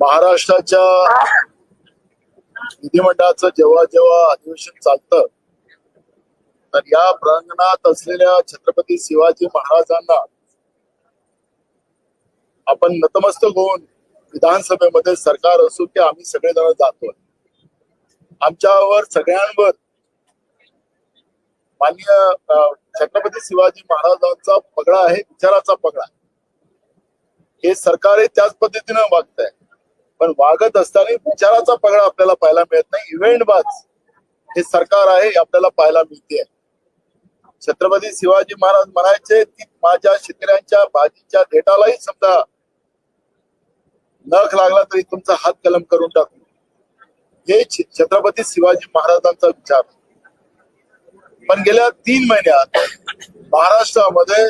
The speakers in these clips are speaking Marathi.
महाराष्ट्राच्या विधिमंडळाचं जेव्हा जेव्हा अधिवेशन चालतं तर या प्रांगणात असलेल्या छत्रपती शिवाजी महाराजांना आपण नतमस्तक होऊन विधानसभेमध्ये सरकार असो की आम्ही सगळेजण जातो आमच्यावर सगळ्यांवर मान्य छत्रपती शिवाजी महाराजांचा पगडा आहे विचाराचा पगडा हे सरकार हे त्याच पद्धतीनं वागत आहे पण वागत असताना विचाराचा पगडा आपल्याला पाहायला मिळत नाही. इव्हेंट बाज हे सरकार आहे हे आपल्याला पाहायला मिळते. छत्रपती शिवाजी महाराज म्हणायचे की माझ्या शेतकऱ्यांच्या भाजीच्या देटालाही समजा नख लागला तरी तुमचा हात कलम करून टाकू. हे छत्रपती शिवाजी महाराजांचा विचार. पण गेल्या तीन महिन्यात महाराष्ट्रामध्ये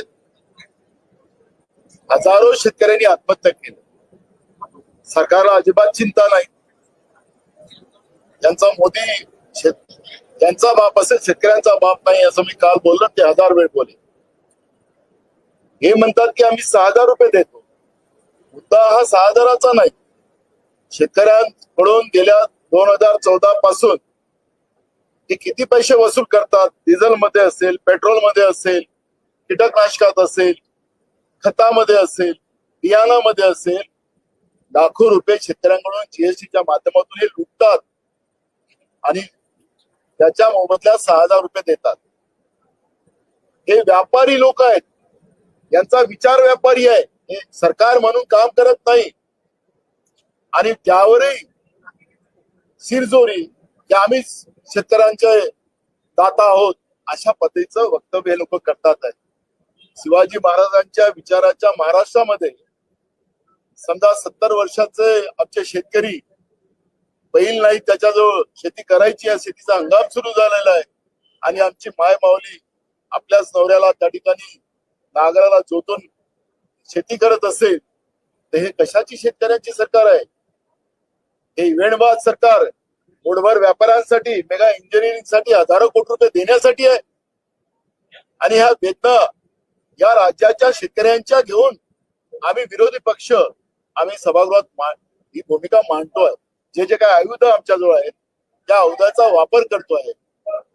हजारो शेतकऱ्यांनी आत्महत्या केली. सरकारला अजिबात चिंता नाही. त्यांचा मोदी शेत त्यांचा बाप असेल शेतकऱ्यांचा बाप नाही असं मी काल बोललो ते हजार वेळ बोले हे म्हणतात की आम्ही सहा हजार रुपये देतो. मुद्दा हा सहा हजाराचा नाही. शेतकऱ्यांकडून गेल्या दोन हजार चौदा पासून ते किती पैसे वसूल करतात? डिझेल मध्ये असेल पेट्रोलमध्ये असेल कीटकनाशकात असेल खतामध्ये असेल बियाणामध्ये असेल लाखो रुपये शेतकऱ्यांकडून जीएसटीच्या माध्यमातून हे लुटतात. आणि त्याच्या मोबदल्यात सहा हजार रुपये देतात. हे व्यापारी लोक आहेत. यांचा विचार व्यापारी आहे. हे सरकार म्हणून काम करत नाही. आणि त्यावरही शिरजोरी की आम्ही शेतकऱ्यांचे दाता आहोत अशा पद्धतीचं वक्तव्य हे लोक करतात आहे शिवाजी महाराजांच्या विचाराच्या महाराष्ट्रामध्ये समजा सत्तर वर्षाचे आमचे शेतकरी बैल नाही त्याच्याजवळ शेती करायची आहे शेतीचा हंगाम सुरू झालेला आहे. आणि आमची माय माऊली आपल्याच नवऱ्याला त्या ठिकाणी नागराला जोतून शेती करत असेल तर हे कशाची शेतकऱ्यांची सरकार आहे? हे इव्हेंटबाद सरकार मूडभर व्यापाऱ्यांसाठी मेगा इंजिनिअरिंगसाठी हजारो कोटी रुपये देण्यासाठी आहे. आणि ह्या वेदना या राज्याच्या शेतकऱ्यांच्या घेऊन आम्ही विरोधी पक्ष आम्ही सभागृहात ही भूमिका मांडतोय. जे जे काय आयुध आमच्याजवळ आहेत त्या आयुधाचा वापर करतोय.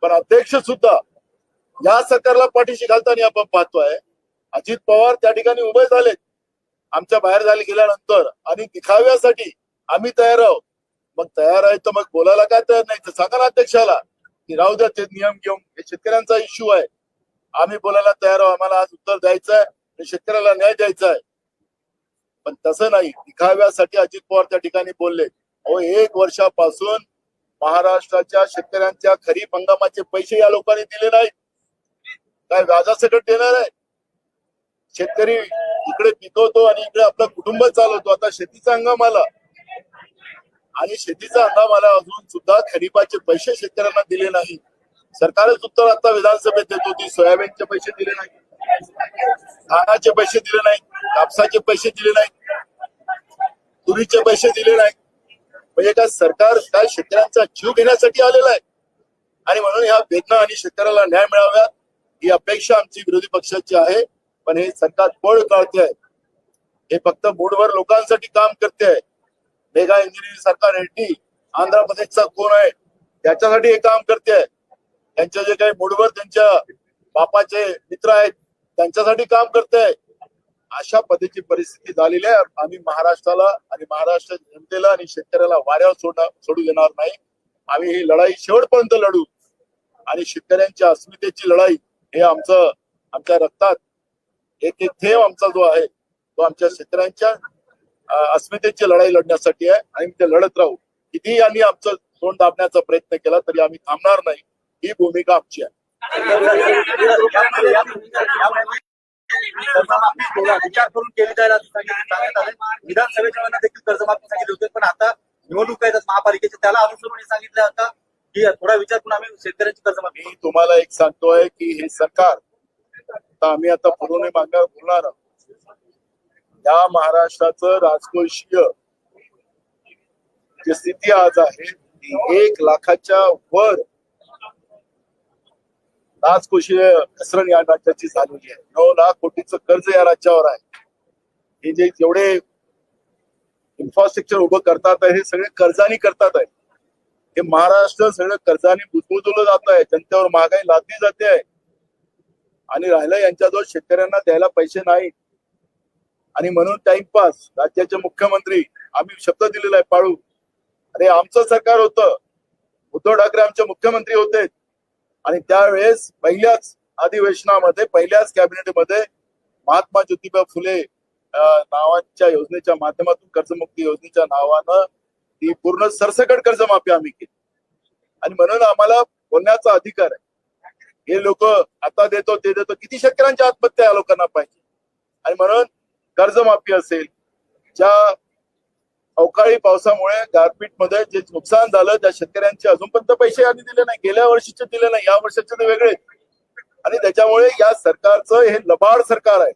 पण अध्यक्ष सुद्धा या सरकारला पाठीशी घालताना आपण पाहतोय अजित पवार त्या ठिकाणी उभे झालेत. आमच्या बाहेर झाले गेल्यानंतर आणि दिखाव्यासाठी आम्ही तयार आहोत. मग तयार आहे तर मग बोलायला काय तयार नाही? तर सांगा ना अध्यक्षाला की राहू द्या ते नियम घेऊन हे शेतकऱ्यांचा इश्यू आहे. आम्ही बोलायला तयार आहोत. आम्हाला आज उत्तर द्यायचं आहे आणि शेतकऱ्याला न्याय द्यायचा आहे पण तसं नाही. दिखाव्यासाठी अजित पवार त्या ठिकाणी बोलले. अहो एक वर्षापासून महाराष्ट्राच्या शेतकऱ्यांच्या खरीप हंगामाचे पैसे या लोकांनी दिले नाहीत. काय व्याजासकट देणार आहे? शेतकरी इकडे पिकवतो आणि इकडे आपलं कुटुंब चालवतो. आता शेतीचा हंगाम आला. आणि शेतीचा हंगाम आला अजून सुद्धा खरीपाचे पैसे शेतकऱ्यांना दिले नाही सरकारच उत्तर आता विधानसभेत देत. होती सोयाबीनचे पैसे दिले नाही. धानाचे पैसे दिले नाही. कापसाचे पैसे दिले नाही. तुरीचे पैसे दिले नाही. म्हणजे काय सरकार काय शेतकऱ्यांचा जीव घेण्यासाठी आलेला आहे. आणि म्हणून ह्या वेदना आणि शेतकऱ्याला न्याय मिळाव्या ही अपेक्षा आमची विरोधी पक्षाची आहे. पण हे सरकार पळ काढते आहे. हे फक्त बोर्डवर लोकांसाठी काम करते आहे. मेगा इंजिनिअरिंग सरकार रेड्डी आंध्र प्रदेशचा कोण आहे? त्याच्यासाठी हे काम करते आहे. त्यांच्या जे काही मूडवर त्यांच्या बापाचे मित्र आहेत त्यांच्यासाठी काम करते अशा पद्धतीची परिस्थिती झालेली आहे. आम्ही महाराष्ट्राला आणि महाराष्ट्र जनतेला आणि शेतकऱ्याला वाऱ्यावर सोडणार सोडू देणार नाही. आम्ही ही लढाई शेवटपर्यंत लढू. आणि शेतकऱ्यांच्या अस्मितेची लढाई हे आमचं आमच्या रक्तात एक एक थेंब आमचा जो आहे तो आमच्या शेतकऱ्यांच्या अस्मितेची लढाई लढण्यासाठी आहे. आणि ते लढत राहू. कितीही आम्ही आमचं तोंड दाबण्याचा प्रयत्न केला तरी आम्ही थांबणार नाही. ही भूमिका आमची आहे. विचार करून केली जायला सांगितलं- सांगण्यात विधानसभेच्या वेळेला देखील कर्जमाफी सांगितली होती पण आता निवडणूक आहेत महापालिकेचे त्याला अनुसरून सांगितलं होतं की थोडा विचार करून आम्ही शेतकऱ्यांची कर्जमाफी मी तुम्हाला एक सांगतोय की हे सरकार आम्ही आता पुरवणी मागण्यावर बोलणार आहोत. या महाराष्ट्राचं राजकोषीय जी स्थिती आज आहे ती एक लाखाच्या वर राजकोषीय घसरण या राज्याची झालेली आहे. नऊ लाख कोटीचं कर्ज या राज्यावर आहे. हे जे जेवढे इन्फ्रास्ट्रक्चर उभं करतात आहे हे सगळे कर्जानी करतात आहे. हे महाराष्ट्र सगळं कर्जाने बुजबुजवलं जात आहे. जनतेवर महागाई लादली जाते आहे. आणि राहिलं यांच्याजवळ शेतकऱ्यांना द्यायला पैसे नाही. आणि म्हणून टाइमपास राज्याचे मुख्यमंत्री आम्ही शब्द दिलेला आहे पाळू. अरे आमचं सरकार होतं. उद्धव ठाकरे आमचे मुख्यमंत्री होते. आणि त्यावेळेस पहिल्याच अधिवेशनामध्ये पहिल्याच कॅबिनेटमध्ये महात्मा ज्योतिबा फुले नावाच्या योजनेच्या माध्यमातून कर्जमुक्ती योजनेच्या नावानं ती पूर्ण सरसकट कर्जमाफी आम्ही केली. आणि म्हणून आम्हाला बोलण्याचा अधिकार आहे. हे लोक आता देतो ते देतो किती शेतकऱ्यांच्या आत्महत्या या लोकांना पाहिजे. आणि म्हणून कर्जमाफी असेल ज्या अवकाळी पावसामुळे गारपीटमध्ये जे नुकसान झालं त्या शेतकऱ्यांचे अजूनपर्यंत पैसे आधी दिले नाही. गेल्या वर्षीचे दिले नाही या वर्षाचे ते वेगळे. आणि त्याच्यामुळे या सरकारचं हे लबाड सरकार आहे.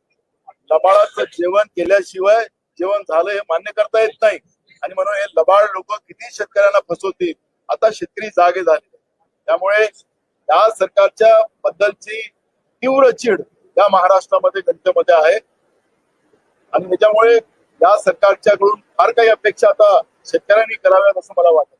लबाडाचं जेवण केल्याशिवाय जेवण झालं हे मान्य करता येत नाही. आणि म्हणून हे लबाड लोक किती शेतकऱ्यांना फसवतील आता शेतकरी जागे झाले. त्यामुळे या सरकारच्या बद्दलची तीव्र चीड या महाराष्ट्रामध्ये जनतेमध्ये आहे. आणि त्याच्यामुळे या सरकारच्याकडून फार काही अपेक्षा आता शेतकऱ्यांनी कराव्यात असं मला वाटतं.